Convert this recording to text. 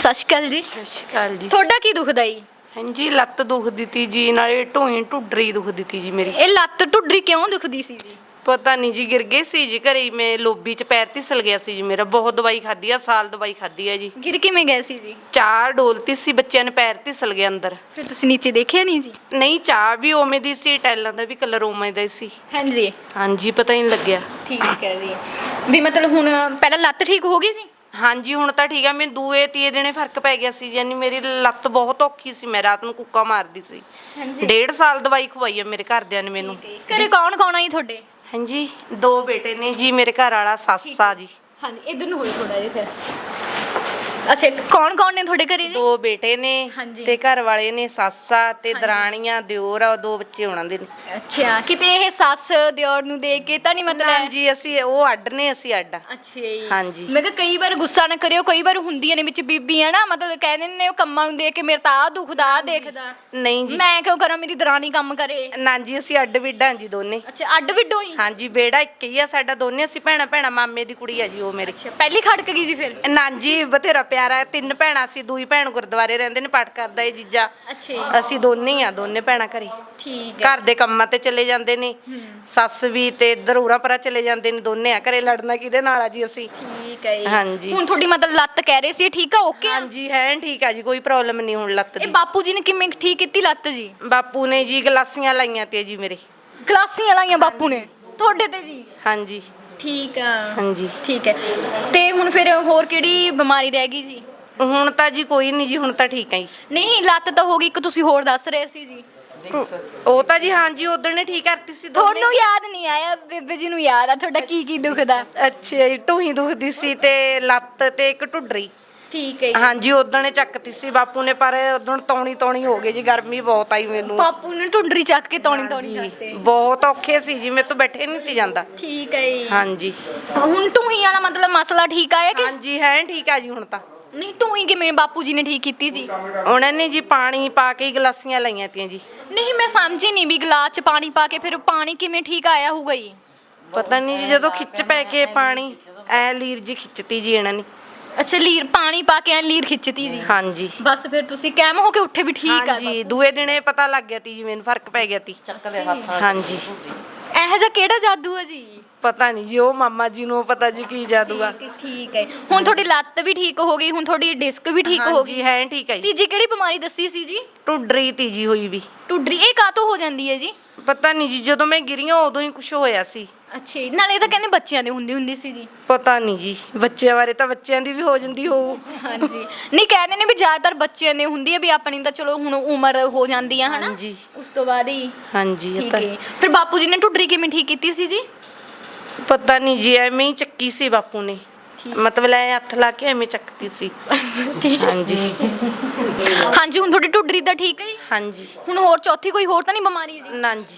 ਸਤਿ ਸ਼੍ਰੀ ਅਕਾਲ ਜੀ। ਸਤਿ ਸ਼੍ਰੀ ਅਕਾਲ ਜੀ। ਤੁਹਾਡਾ ਕੀ ਦੁਖਦਾ ਜੀ? ਹਾਂਜੀ ਲੱਤ ਦੁਖਦੀ ਤੀ ਜੀ ਨਾਲੇ ਢੋਈ ਢੁੱਡਰੀ ਦੁਖਦੀ ਤੀ ਜੀ ਮੇਰੀ। ਇਹ ਲੱਤ ਢੁੱਡਰੀ ਕਿਉਂ ਦੁਖਦੀ ਸੀ ਜੀ? ਪਤਾ ਨਹੀਂ ਜੀ ਗਿਰ ਗਏ ਸੀ ਜੀ ਘਰੇ ਹੀ ਮੈਂ ਲੋਬੀ ਚ ਪੈਰ ਤਿਸਲ ਗਿਆ ਸੀ ਜੀ ਮੇਰਾ। ਬਹੁਤ ਦਵਾਈ ਖਾਧੀ ਆ ਸਾਲ ਦਵਾਈ ਖਾਧੀ ਆ ਜੀ। ਗਿਰ ਕਿਵੇਂ ਗਏ ਸੀ ਜੀ? ਚਾਰ ਡੋਲਤੀ ਸੀ ਬੱਚਿਆਂ ਨੇ ਪੈਰ ਤਿਸਲ ਗਿਆ ਅੰਦਰ। ਫਿਰ ਤੁਸੀਂ ਨੀਚੇ ਦੇਖਿਆ ਨਹੀਂ ਜੀ? ਨਹੀਂ ਚਾਹ ਵੀ ਉਵੇਂ ਦੀ ਸੀ ਟੈਲਾਂ ਦਾ ਵੀ ਕਲਰ ਉਵੇਂ ਦਾ ਹੀ ਸੀ। ਹਾਂਜੀ। ਹਾਂਜੀ ਪਤਾ ਹੀ ਨਹੀਂ ਲੱਗਿਆ। ਠੀਕ ਹੈ ਜੀ। ਵੀ ਮਤਲਬ ਹੁਣ ਪਹਿਲਾਂ ਲੱਤ ਠੀਕ ਹੋ ਗਈ ਸੀ? ਹਾਂਜੀ ਹੁਣ ਤਾਂ ਠੀਕ ਆ ਮੈਨੂੰ ਦੂਏ ਤੀਏ ਦਿਨੇ ਫ਼ਰਕ ਪੈ ਗਿਆ ਸੀ ਯਾਨੀ ਮੇਰੀ ਲੱਤ ਬਹੁਤ ਔਖੀ ਸੀ ਮੈਂ ਰਾਤ ਨੂੰ ਕੁੱਕਾ ਮਾਰਦੀ ਸੀ। ਹਾਂਜੀ। ਡੇਢ ਸਾਲ ਦਵਾਈ ਖਵਾਈ ਆ ਮੇਰੇ ਘਰਦਿਆਂ ਨੇ ਮੈਨੂੰ। ਘਰੇ ਕੌਣ ਕੌਣ ਆਈ ਤੁਹਾਡੇ? ਹਾਂਜੀ ਦੋ ਬੇਟੇ ਨੇ ਜੀ ਮੇਰੇ ਘਰ ਵਾਲਾ ਸੱਸ ਆ ਜੀ। ਹਾਂਜੀ ਇਧਰ ਨੂੰ ਹੋਈ ਥੋੜਾ ਜਿਹਾ ਫਿਰ। ਅੱਛਾ ਕੌਣ ਕੌਣ ਨੇ ਤੁਹਾਡੇ ਘਰੇ ਜੀ? ਦੋ ਬੇਟੇ ਨੇ ਹਾਂਜੀ। ਤੇ ਘਰ ਵਾਲੇ ਨੇ ਸੱਸ ਤੇ ਦਰਾਣੀਆਂ ਦਿਓਰ ਆ ਦੋ ਬੱਚੇ ਉਹਨਾਂ ਦੇ ਨੇ। ਅੱਛਾ ਕਿਤੇ ਇਹ ਸੱਸ ਦਿਓਰ ਨੂੰ ਦੇਖ ਕੇ ਤਾਂ ਨਹੀਂ ਮਤਲਬ ਹਾਂਜੀ ਅਸੀਂ ਉਹ ਅੱਡ ਨੇ ਅਸੀਂ ਅੱਡ ਆ। ਅੱਛਾ ਜੀ। ਹਾਂਜੀ। ਮੈਂ ਕਿਹਾ ਕਈ ਵਾਰ ਗੁੱਸਾ ਨਾ ਕਰਿਓ ਕਈ ਵਾਰ ਹੁੰਦੀਆਂ ਨੇ ਵਿੱਚ ਬੀਬੀਆਂ ਨਾ ਮਤਲਬ ਕਹਿੰਦੇ ਨੇ ਉਹ ਕੰਮਾਂ ਨੂੰ ਦੇਖ ਕੇ ਮੇਰੇ ਤਾਂ ਆ ਦੁਖਦਾ ਆ ਦੇਖਦਾ। ਨਹੀਂ ਜੀ। ਮੈਂ ਕਿਉਂ ਕਰਾਂ ਮੇਰੀ ਦਰਾਣੀ ਕੰਮ ਕਰੇ? ਨਾ ਜੀ ਅਸੀਂ ਅੱਡ ਵਿੱਡਾਂ ਜੀ ਦੋਨੇ। ਅੱਛਾ ਅੱਡ ਵਿੱਡੋ ਹੀ? ਹਾਂਜੀ ਬੇੜਾ ਇੱਕ ਹੀ ਆ ਸਾਡਾ ਦੋਨੇ ਅਸੀਂ ਭੈਣਾ ਭੈਣਾ ਮਾਮੇ ਦੀ ਕੁੜੀ ਆ ਜੀ ਉਹ ਮੇਰੇ। ਅੱਛਾ ਪਹਿਲੀ ਖੜਕ ਗਈ ਸੀ ਫਿਰ? ਨਾ ਜੀ ਬਥੇਰਾ ਪਿਆਰਾ ਹੈ, ਤਿੰਨ ਭੈਣਾਂ ਸੀ ਦੂਈ ਭੈਣ ਗੁਰਦੁਆਰੇ ਰਹਿੰਦੇ ਨੇ ਪਾਠ ਕਰਦਾ ਏ ਜੀਜਾ। ਅੱਛਾ ਜੀ, ਅਸੀਂ ਦੋਨੇ ਹੀ ਆ ਦੋਨੇ ਭੈਣਾਂ ਘਰੇ। ਠੀਕ ਹੈ। ਘਰ ਦੇ ਕੰਮਾਂ ਤੇ ਚਲੇ ਜਾਂਦੇ ਨੇ। ਸੱਸ ਵੀ ਤੇ ਇੱਧਰ ਉਰਾ ਪਰਾ ਚਲੇ ਜਾਂਦੇ ਨੇ ਦੋਨੇ ਆ ਘਰੇ ਲੜਨਾ ਕਿਹਦੇ ਨਾਲ ਆ ਜੀ ਅਸੀਂ? ਠੀਕ ਹੈ ਜੀ। ਹਾਂਜੀ। ਹੁਣ ਤੁਹਾਡੀ ਮਤਲਬ ਲੱਤ ਕਹਿ ਰਹੇ ਸੀ ਠੀਕ ਆ ਓਕੇ ਹਾਂਜੀ ਹੈ ਠੀਕ ਆ ਜੀ ਕੋਈ ਪ੍ਰੋਬਲਮ ਨਹੀਂ ਹੁਣ ਲੱਤ ਇਹ ਦੀ। ਬਾਪੂ ਜੀ ਨੇ ਕਿਵੇਂ ਠੀਕ ਕੀਤੀ ਲੱਤ ਜੀ? ਬਾਪੂ ਨੇ ਜੀ ਗਲਾਸੀਆਂ ਲਾਈਆਂ ਤੇ ਜੀ ਮੇਰੇ। ਗਲਾਸੀਆਂ ਲਾਈਆਂ ਬਾਪੂ ਨੇ ਤੁਹਾਡੇ ਤੇ ਜੀ? ਹਾਂਜੀ। ਠੀਕ ਆ। ਹਾਂਜੀ। ਠੀਕ ਹੈ। ਤੇ ਹੁਣ ਫਿਰ ਹੋਰ ਕਿਹੜੀ ਬਿਮਾਰੀ ਰਹਿ ਗਈ ਜੀ? ਹੁਣ ਤਾਂ ਜੀ ਕੋਈ ਨਹੀਂ ਜੀ ਹੁਣ ਤਾਂ ਠੀਕ ਜੀ। ਨਹੀਂ ਲੱਤ ਤਾਂ ਹੋ ਗਈ ਇੱਕ ਤੁਸੀਂ ਹੋਰ ਦੱਸ ਰਹੇ ਸੀ ਜੀ। ਉਹ ਤਾਂ ਜੀ ਹਾਂਜੀ ਉਦੋਂ ਨੇ ਠੀਕ ਕਰਤੀ ਸੀ ਦੋਨੇ। ਤੁਹਾਨੂੰ ਯਾਦ ਨਹੀਂ ਆਇਆ ਬੇਬੇ ਜੀ ਨੂੰ ਯਾਦ ਆ ਤੁਹਾਡਾ ਕੀ ਕੀ ਦੁਖਦਾ? ਅੱਛਾ ਜੀ ਢੂਹੀ ਦੁਖਦੀ ਸੀ ਤੇ ਲੱਤ ਤੇ ਇੱਕ ਢੁੱਡਰੀ। ਠੀਕ ਹੈ ਹਾਂਜੀ ਉਦੋਂ ਨੇ ਚੱਕਤੀ ਸੀ ਬਾਪੂ ਨੇ ਪਰ ਉਦੋਂ ਤੌਣੀ ਤੌਣੀ ਹੋ ਗਈ ਜੀ ਗਰਮੀ ਬਹੁਤ ਆਈ ਮੈਨੂੰ। ਪਾਪੂ ਨੇ ਟੁੰਡਰੀ ਚੱਕ ਕੇ ਤੌਣੀ ਤੌਣੀ ਕਰਤੇ। ਬਹੁਤ ਔਖੇ ਸੀ ਜੀ ਮੇਰੇ ਤੋਂ ਬੈਠੇ ਨਹੀਂ ਤੀ ਜਾਂਦਾ। ਠੀਕ ਹੈ ਜੀ। ਹਾਂਜੀ। ਹੁਣ ਟੂਹੀ ਵਾਲਾ ਮਤਲਬ ਮਸਲਾ ਠੀਕ ਆਇਆ ਕਿ? ਹਾਂਜੀ ਹੈ ਠੀਕ ਆ ਜੀ ਹੁਣ ਤਾਂ। ਨਹੀਂ ਟੂਹੀ ਕਿਵੇਂ ਬਾਪੂ ਜੀ ਨੇ ਠੀਕ ਕੀਤੀ ਜੀ? ਉਹਨਾਂ ਨੇ ਜੀ ਪਾਣੀ ਪਾ ਕੇ ਹੀ ਗਲਾਸੀਆਂ ਲਾਈਆਂ ਤੀਆਂ ਜੀ। ਨਹੀਂ ਮੈਂ ਸਮਝੀ ਨਹੀਂ ਵੀ ਗਲਾਸ ਚ ਪਾਣੀ ਪਾ ਕੇ ਫਿਰ ਪਾਣੀ ਕਿਵੇਂ ਠੀਕ ਆਇਆ ਹੋਊਗਾ ਜੀ? ਪਤਾ ਨਹੀਂ ਜੀ ਜਦੋਂ ਖਿੱਚ ਪੈ ਕੇ ਪਾਣੀ ਐ ਲੀਰ ਜੀ ਖਿੱਚਤੀ ਜੀ ਇਹਨਾਂ ਨੇ। ਅੱਛਾ ਲੀਰ ਪਾਣੀ ਪਾ ਕੇ ਐ ਲੀਰ ਖਿੱਚਤੀ ਜੀ। ਹਾਂਜੀ। ਬਸ ਫਿਰ ਤੁਸੀਂ ਕੈਮ ਹੋ ਕੇ ਉੱਠੇ ਵੀ ਠੀਕ ਆ ਹਾਂਜੀ ਦੂਏ ਦਿਨੇ ਪਤਾ ਲੱਗ ਗਿਆ ਤੀ ਜੀ ਮੈਨੂੰ ਫ਼ਰਕ ਪੈ ਗਿਆ ਤੀ। ਹਾਂਜੀ। ਇਹ ਜਿਹਾ ਕਿਹੜਾ ਜਾਦੂ ਹੈ ਜੀ? ਪਤਾ ਨਹੀਂ ਜੀ ਉਹ ਮਾਮਾ ਜੀ ਨੂੰ ਪਤਾ ਜੀ ਕੀ ਜਾਦੂ ਆ ਠੀਕ- ਠੀਕ ਹੈ। ਹੁਣ ਤੁਹਾਡੀ ਲੱਤ ਵੀ ਠੀਕ ਹੋ ਗਈ ਹੁਣ ਤੁਹਾਡੀ ਡਿਸਕ ਵੀ ਠੀਕ ਹੋ ਗਈ। ਹਾਂਜੀ ਹੈ ਠੀਕ ਹੈ ਜੀ। ਤੀਜੀ ਕਿਹੜੀ ਬਿਮਾਰੀ ਦੱਸੀ ਸੀ ਜੀ? ਟੁੱਡਰੀ ਤੀ ਜੀ ਹੋਈ ਵੀ। ਟੁੱਡਰੀ ਇਹ ਕਾਤੋਂ ਹੋ ਜਾਂਦੀ ਹੈ ਜੀ? ਪਤਾ ਨਹੀਂ ਜੀ ਜਦੋਂ ਮੈਂ ਗਿਰੀਆਂ ਉਦੋਂ ਹੀ ਕੁਝ ਹੋਇਆ ਸੀ। ਅੱਛਾ ਜੀ ਨਾਲੇ ਇਹ ਤਾਂ ਕਹਿੰਦੇ ਬੱਚਿਆਂ ਦੇ ਹੁੰਦੀ ਹੁੰਦੀ ਸੀ ਜੀ। ਪਤਾ ਨਹੀਂ ਜੀ ਬੱਚਿਆਂ ਬਾਰੇ ਤਾਂ ਬੱਚਿਆਂ ਦੀ ਵੀ ਹੋ ਜਾਂਦੀ ਹੋਊ। ਹਾਂਜੀ। ਨਹੀਂ ਕਹਿੰਦੇ ਨੇ ਵੀ ਜ਼ਿਆਦਾਤਰ ਬੱਚਿਆਂ ਦੇ ਹੁੰਦੀ ਹੈ ਵੀ ਆਪਣੀ ਤਾਂ ਚਲੋ ਹੁਣ ਉਮਰ ਹੋ ਜਾਂਦੀ ਆ ਹਨਾ? ਹਾਂਜੀ। ਉਸ ਤੋਂ ਬਾਅਦ ਹੀ ਹਾਂਜੀ ਇਹ ਠੀਕ ਤਾਂ ਹੈ। ਫਿਰ ਬਾਪੂ ਜੀ ਨੇ ਟੁੱਡਰੀ ਕਿਵੇਂ ਠੀਕ ਕੀਤੀ ਸੀ ਜੀ? ਪਤਾ ਨਹੀਂ ਜੀ ਐਵੇਂ ਹੀ ਚੱਕੀ ਸੀ ਬਾਪੂ ਨੇ। ਮਤਲਬ ਐ ਹੱਥ ਲਾ ਕੇ ਐਵੇਂ ਚੱਕਤੀ ਸੀ। ਠੀਕ। ਹਾਂਜੀ। ਹਾਂਜੀ ਹੁਣ ਤੁਹਾਡੀ ਟੁੱਡਰੀ ਤਾਂ ਠੀਕ ਹੈ ਜੀ? ਹਾਂਜੀ। ਹੁਣ ਹੋਰ ਚੌਥੀ ਕੋਈ ਹੋਰ ਤਾਂ ਨਹੀਂ ਬਿਮਾਰੀ ਜੀ? ਨਾ ਜੀ।